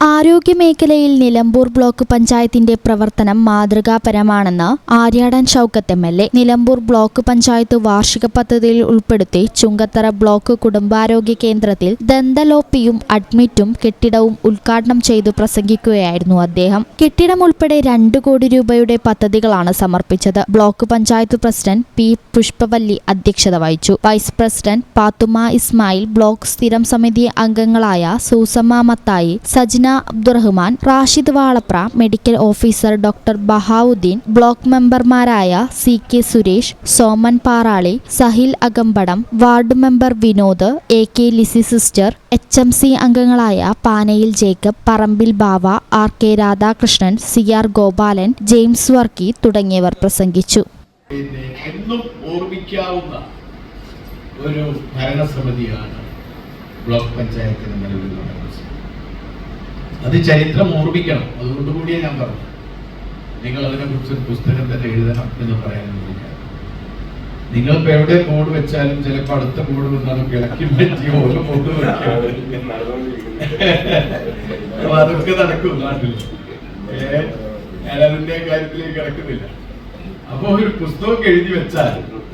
I ആരോഗ്യമേഖലയിൽ Nilambur block പഞ്ചായത്തിന്റെ പ്രവർത്തനം മാതൃകാപരമാണെന്ന് Aryadan Shoukath M L A. Nilambur block panchayat വാർഷിക പദ്ധതിയിൽ ഉൾപ്പെടുത്തി ചുങ്കത്തറ ബ്ലോക്ക് കുടുംബാരോഗ്യ കേന്ദ്രത്തിൽ ദന്തലോപ്പിയും അഡ്മിറ്റും കെട്ടിടവും ഉദ്ഘാടനം ചെയ്തു പ്രസംഗിക്കുകയായിരുന്നു അദ്ദേഹം. കെട്ടിടം ഉൾപ്പെടെ രണ്ടു കോടി രൂപയുടെ പദ്ധതികളാണ് സമർപ്പിച്ചത്. Block panchayat president P Pushpavalli അധ്യക്ഷത വഹിച്ചു. Vice president Pathumma Ismail block സ്ഥിരം സമിതി അംഗങ്ങളായ Susamma Mathai Sajna Abdurahman Rashid Valapra medical officer doctor Bahavudeen block മെമ്പർമാരായ C K Suresh Soman Parali Sahil Akampadam ward member Vinod A K Lissy sister H M C അംഗങ്ങളായ Panayil Jacob Parambil Bava R K Radhakrishnan C R Gopalan James Varkey തുടങ്ങിയവർ പ്രസംഗിച്ചു. എന്നും ഒരു ഭരണസമിതിയാണ് block പഞ്ചായത്തിന് ഭരണസമിതി അത് ചരിത്രം ഓർമ്മിക്കണം. അതുകൊണ്ട് കൂടിയേ ഞാൻ പറഞ്ഞു. നിങ്ങൾ അതിനെക്കുറിച്ച് പുസ്തകം തന്നെ എഴുതണം എന്ന് പറയാനൊന്നുമില്ല നിങ്ങളിപ്പോ എവിടെ ബോർഡ് വെച്ചാലും ചിലപ്പോ അടുത്ത ബോർഡ് വന്നാലും കിളക്കി പറ്റി ഓരോ ബോർഡ് അപ്പൊ അതൊക്കെ നടക്കും നാട്ടിൽ ഞാൻ അതിന്റെ കാര്യത്തിലേക്ക് കിടക്കുന്നില്ല. അപ്പൊ ഒരു പുസ്തകം എഴുതി വെച്ചാൽ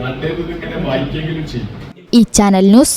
നാട്ടിൽ ഇങ്ങനെ വായിക്കെങ്കിലും ചെയ്യും. ഈ channel news